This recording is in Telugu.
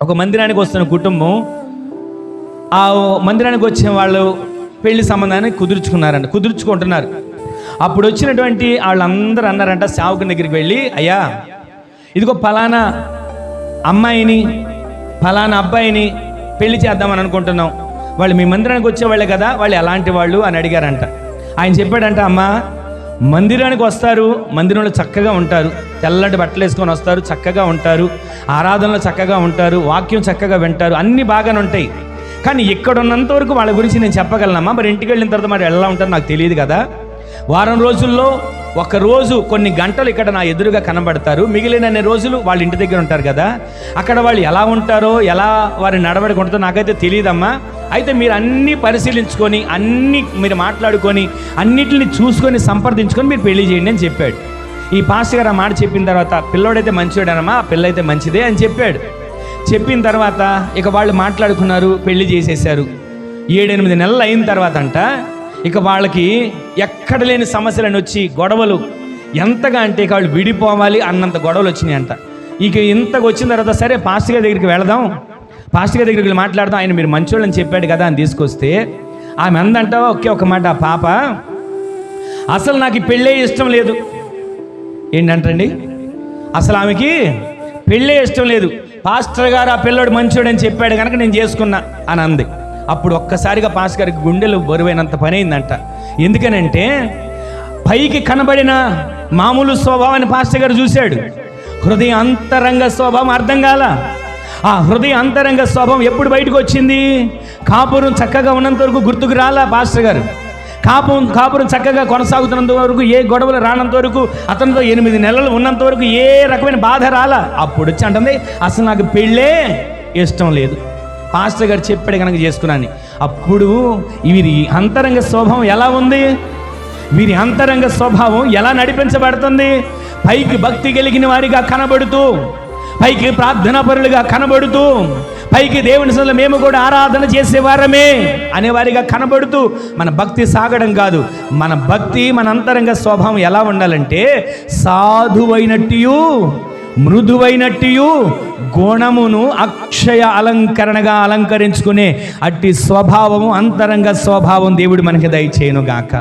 ఒక మందిరానికి వస్తున్న కుటుంబం ఆ మందిరానికి వచ్చిన వాళ్ళు పెళ్ళి సంబంధాన్ని కుదుర్చుకున్నారంట కుదుర్చుకుంటున్నారు. అప్పుడు వచ్చినటువంటి వాళ్ళందరూ అన్నారంట సేవకుని దగ్గరికి వెళ్ళి అయ్యా ఇదిగో ఫలానా అమ్మాయిని ఫలానా అబ్బాయిని పెళ్ళి చేద్దామని అనుకుంటున్నాం. వాళ్ళు మీ మందిరానికి వచ్చేవాళ్ళే కదా వాళ్ళు ఎలాంటి వాళ్ళు అని అడిగారంట. ఆయన చెప్పాడంట అమ్మా మందిరానికి వస్తారు మందిరంలో చక్కగా ఉంటారు. తెల్లటి బట్టలు వేసుకొని వస్తారు చక్కగా ఉంటారు. ఆరాధనలో చక్కగా ఉంటారు వాక్యం చక్కగా వింటారు. అన్నీ బాగానే ఉంటాయి. కానీ ఇక్కడ ఉన్నంత వరకు వాళ్ళ గురించి నేను చెప్పగలనమ్మా. మరి ఇంటికి వెళ్ళిన తర్వాత మరి ఎలా ఉంటారు నాకు తెలియదు కదా. వారం రోజుల్లో ఒక రోజు కొన్ని గంటలు ఇక్కడ నా ఎదురుగా కనబడతారు. మిగిలిన రోజులు వాళ్ళ ఇంటి దగ్గర ఉంటారు కదా. అక్కడ వాళ్ళు ఎలా ఉంటారో ఎలా వారి నడవడిక ఉంటుందో నాకైతే తెలియదమ్మా. అయితే మీరు అన్నీ పరిశీలించుకొని అన్ని మీరు మాట్లాడుకొని అన్నిటిని చూసుకొని సంప్రదించుకొని మీరు పెళ్ళి చేయండి అని చెప్పాడు. ఈ పాస్టర్ గారు ఆ మాట చెప్పిన తర్వాత పిల్లోడైతే మంచివాడనమ్మా ఆ పిల్ల అయితే మంచిదే అని చెప్పాడు. చెప్పిన తర్వాత ఇక వాళ్ళు మాట్లాడుకున్నారు పెళ్ళి చేసేసారు ఏడెనిమిది నెలలు అయిన తర్వాత అంట ఇక వాళ్ళకి ఎక్కడ లేని సమస్యలను వచ్చి గొడవలు ఎంతగా అంటే ఇక వాళ్ళు విడిపోవాలి అన్నంత గొడవలు వచ్చినాయి అంట ఇక ఇంతకు వచ్చిన తర్వాత సరే పాస్టర్ గారి దగ్గరికి వెళదాం పాస్టర్ గారి దగ్గరికి మాట్లాడదాం. ఆయన మీరు మంచోళ్ళని చెప్పాడు కదా అని తీసుకొస్తే ఆమె అందంటావా? ఒకే ఒక మాట ఆ పాప. అసలు నాకు పెళ్ళే ఇష్టం లేదు. ఏంటంటండి? అసలు ఆమెకి పెళ్ళే ఇష్టం లేదు. పాస్టర్ గారు ఆ పిల్లోడు మంచోడు అని చెప్పాడు కనుక నేను చేసుకున్నా అని అంది. అప్పుడు ఒక్కసారిగా పాస్టర్ గారికి గుండెలు బరువైనంత పని అయిందంట. ఎందుకనంటే పైకి కనబడిన మామూలు స్వభావాన్ని పాస్టర్ గారు చూశాడు. హృదయ అంతరంగ స్వభావం అర్థం కాల. ఆ హృదయ అంతరంగ స్వభావం ఎప్పుడు బయటకు వచ్చింది? కాపురం చక్కగా ఉన్నంత వరకు గుర్తుకు రాలా పాస్టర్ గారు? కాపురం కాపురం చక్కగా కొనసాగుతున్నంత వరకు ఏ గొడవలు రానంత వరకు అతనితో ఎనిమిది నెలలు ఉన్నంత వరకు ఏ రకమైన బాధ రాలా? అప్పుడు వచ్చి అంటుంది అసలు నాకు పెళ్ళే ఇష్టం లేదు. పాస్టర్ గారు చెప్పాడు కనుక చేసుకున్నాను. అప్పుడు వీరి అంతరంగ స్వభావం ఎలా ఉంది? వీరి అంతరంగ స్వభావం ఎలా నడిపించబడుతుంది? పైకి భక్తి కలిగిన వారిగా కనబడుతూ పైకి ప్రార్థనా పరులుగా కనబడుతూ పైకి దేవుని సొంత మేము కూడా ఆరాధన చేసేవారమే అనేవారిగా కనబడుతూ మన భక్తి సాగడం కాదు. మన భక్తి మన అంతరంగ స్వభావం ఎలా ఉండాలంటే సాధువైనట్టు మృదువైనట్టు గుణమును అక్షయ అలంకరణగా అలంకరించుకునే అట్టి స్వభావము అంతరంగ స్వభావం దేవుడు మనకి దయచేయను గాక